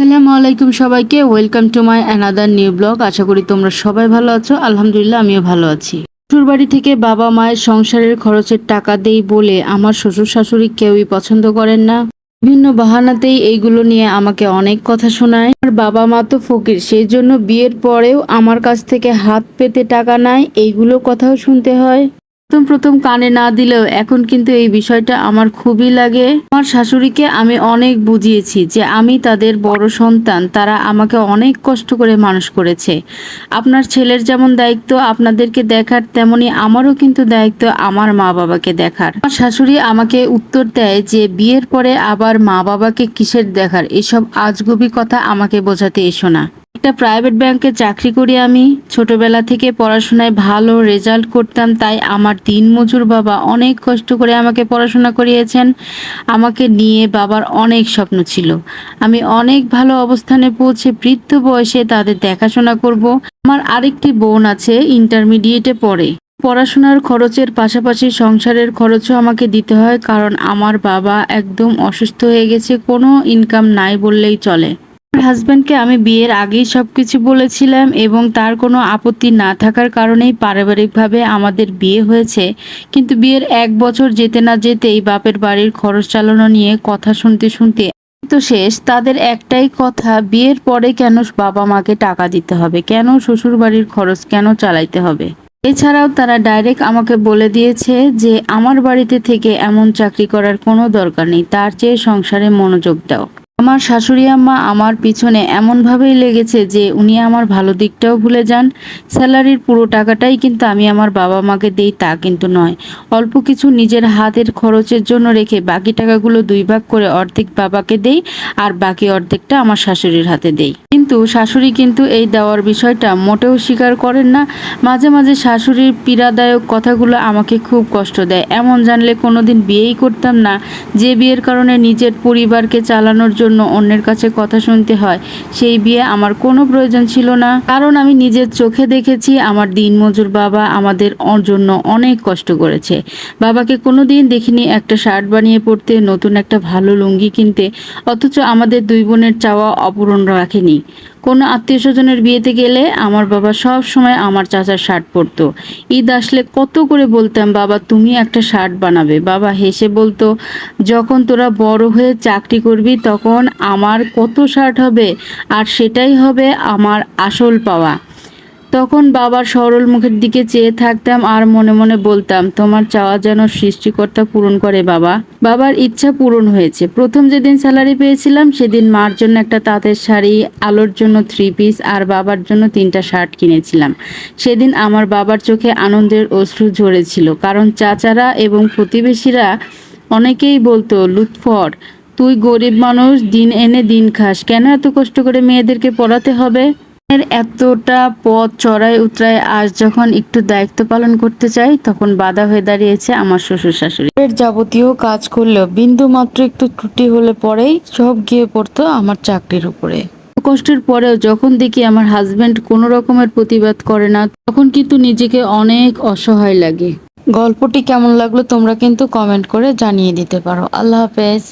আসসালামু আলাইকুম সবাইকে। Welcome to my another new blog আশা করি তোমরা সবাই ভালো আছো। আলহামদুলিল্লাহ, আমিও ভালো আছি। শ্বশুরবাড়ি থেকে বাবা মায়ের সংসারের খরচের টাকা দেই বলে আমার শ্বশুর শাশুড়ি কেউই পছন্দ করেন না। বিভিন্ন বাহানাতেই এইগুলো নিয়ে আমাকে অনেক কথা শোনায়। আর বাবা মা তো ফকির, সেই জন্য বিয়ের পরেও আমার কাছ থেকে হাত পেতে টাকা নেয় এইগুলো কথাও শুনতে হয়। প্রথম প্রথম কানে না দিলেও এখন কিন্তু এই বিষয়টা আমার খুবই লাগে। আমার শাশুড়িকে আমি অনেক বুঝিয়েছি যে আমি তাদের বড় সন্তান, তারা আমাকে অনেক কষ্ট করে মানুষ করেছে। আপনার ছেলের যেমন দায়িত্ব, আপনাদেরকে দেখার তেমনি আমারও কিন্তু দায়িত্ব আমার মা বাবাকে দেখার। আমার শাশুড়ি আমাকে উত্তর দেয় যে বিয়ের পরে আবার মা বাবাকে কিসের দেখার? এসব আজগুবি কথা আমাকে বোঝাতে এসো না। একটা প্রাইভেট ব্যাংকে চাকরি করি আমি। ছোটবেলা থেকে পড়াশোনায় ভালো রেজাল্ট করতাম, তাই আমার দিনমজুর বাবা অনেক কষ্ট করে আমাকে পড়াশোনা করিয়েছেন। আমাকে নিয়ে বাবার অনেক স্বপ্ন ছিল। আমি অনেক ভালো অবস্থানে পৌঁছে বৃদ্ধ বয়সে তাদের দেখাশোনা করব। আমার আরেকটি বোন আছে ইন্টারমিডিয়েটে পড়ে। পড়াশোনার খরচের পাশাপাশি সংসারের খরচও আমাকে দিতে হয়, কারণ আমার বাবা একদম অসুস্থ হয়ে গেছে, কোনো ইনকাম নাই বললেই চলে। আমার হাজব্যান্ডকে আমি বিয়ের আগেই সব কিছু বলেছিলাম এবং তার কোনো আপত্তি না থাকার কারণেই পারিবারিকভাবে আমাদের বিয়ে হয়েছে। কিন্তু বিয়ের এক বছর যেতে না যেতেই বাপের বাড়ির খরচ চালানো নিয়ে কথা শুনতে শুনতে তো শেষ। তাদের একটাই কথা, বিয়ের পরে কেন বাবা মাকে টাকা দিতে হবে? কেন শ্বশুর বাড়ির খরচ কেন চালাইতে হবে? এছাড়াও তারা ডাইরেক্ট আমাকে বলে দিয়েছে যে, আমার বাড়িতে থেকে এমন চাকরি করার কোনো দরকার নেই। তার চেয়ে সংসারে মনোযোগ দাও। আমার শাশুড়ি আম্মা আমার পিছনে এমনভাবেই লেগেছে যে উনি আমার ভালো দিকটাও ভুলে যান। স্যালারির পুরো টাকাটাই কিন্তু আমি আমার বাবা মাকে দেই, তা কিন্তু নয়। অল্প কিছু নিজের হাতের খরচের জন্য রেখে বাকি টাকাগুলো দুই ভাগ করে অর্ধেক বাবাকে দেই আর বাকি অর্ধেকটা আমার শাশুড়ির হাতে দেই। কিন্তু শাশুড়ি কিন্তু এই দেওয়ার বিষয়টা মোটেও স্বীকার করেন না। মাঝে মাঝে শাশুড়ির পীড়াদায়ক কথাগুলো আমাকে খুব কষ্ট দেয়। এমন জানলে কোনোদিন বিয়েই করতাম না। যে বিয়ের কারণে নিজের পরিবারকে চালানোর জন্য অন্যের কাছে কথা শুনতে হয়। সেই বিয়ে আমার কোনো প্রয়োজন ছিল না। কারণ আমি নিজের চোখে দেখেছি আমার দিনমজুর বাবা আমাদের জন্য অনেক কষ্ট করেছে। বাবাকে কোনো দিন দেখিনি একটা শার্ট বানিয়ে পড়তে নতুন একটা ভালো লুঙ্গি কিনতে, অথচ আমাদের দুই বোনের চাওয়া অপূরণ রাখেনি। কোনো আত্মীয় স্বজনের বিয়েতে গেলে আমার বাবা সব সময় আমার চাচার শার্ট পরতো। ঈদ আসলে কত করে বলতাম, বাবা, তুমি একটা শার্ট বানাবে। বাবা হেসে বলতো, যখন তোরা বড় হয়ে চাকরি করবি তখন আমার কত শার্ট হবে, আর সেটাই হবে আমার আসল পাওয়া। তখন বাবার সরল মুখের দিকে চেয়ে থাকতাম আর মনে মনে বলতাম, তোমার চাওয়া যেন সৃষ্টিকর্তা পূরণ করে বাবা। বাবার ইচ্ছা পূরণ হয়েছে। প্রথম যেদিন স্যালারি পেয়েছিলাম, সেদিন মার জন্য একটা তাঁতের শাড়ি, আলোর জন্য থ্রি পিস আর বাবার জন্য তিনটা শার্ট কিনেছিলাম। সেদিন আমার বাবার চোখে আনন্দের অশ্রু ঝরেছিল, কারণ চাচারা এবং প্রতিবেশীরা অনেকেই বলতো লুৎফর তুই গরিব মানুষ, দিন এনে দিন খাস। কেন এত কষ্ট করে মেয়েদেরকে পড়াতে হবে? এর এতটা পথ চড়াই উতরায় আজ যখন একটু দায়িত্ব পালন করতে চাই তখন বাধা হয়ে দাঁড়িয়েছে আমার শ্বশুর শাশুড়ি। এর যাবতীয় কাজ করলেও বিন্দু মাত্র একটু ত্রুটি হলে পরেই সব গিয়ে পড়তো আমার চাকরির উপরে। কষ্টের পরেও যখন দেখি আমার হাজবেন্ড কোনো রকমের প্রতিবাদ করে না তখন কিন্তু নিজেকে অনেক অসহায় লাগে। গল্পটি কেমন লাগল তোমরা কিন্তু কমেন্ট করে জানিয়ে দিতে পারো। আল্লাহ হাফেজ।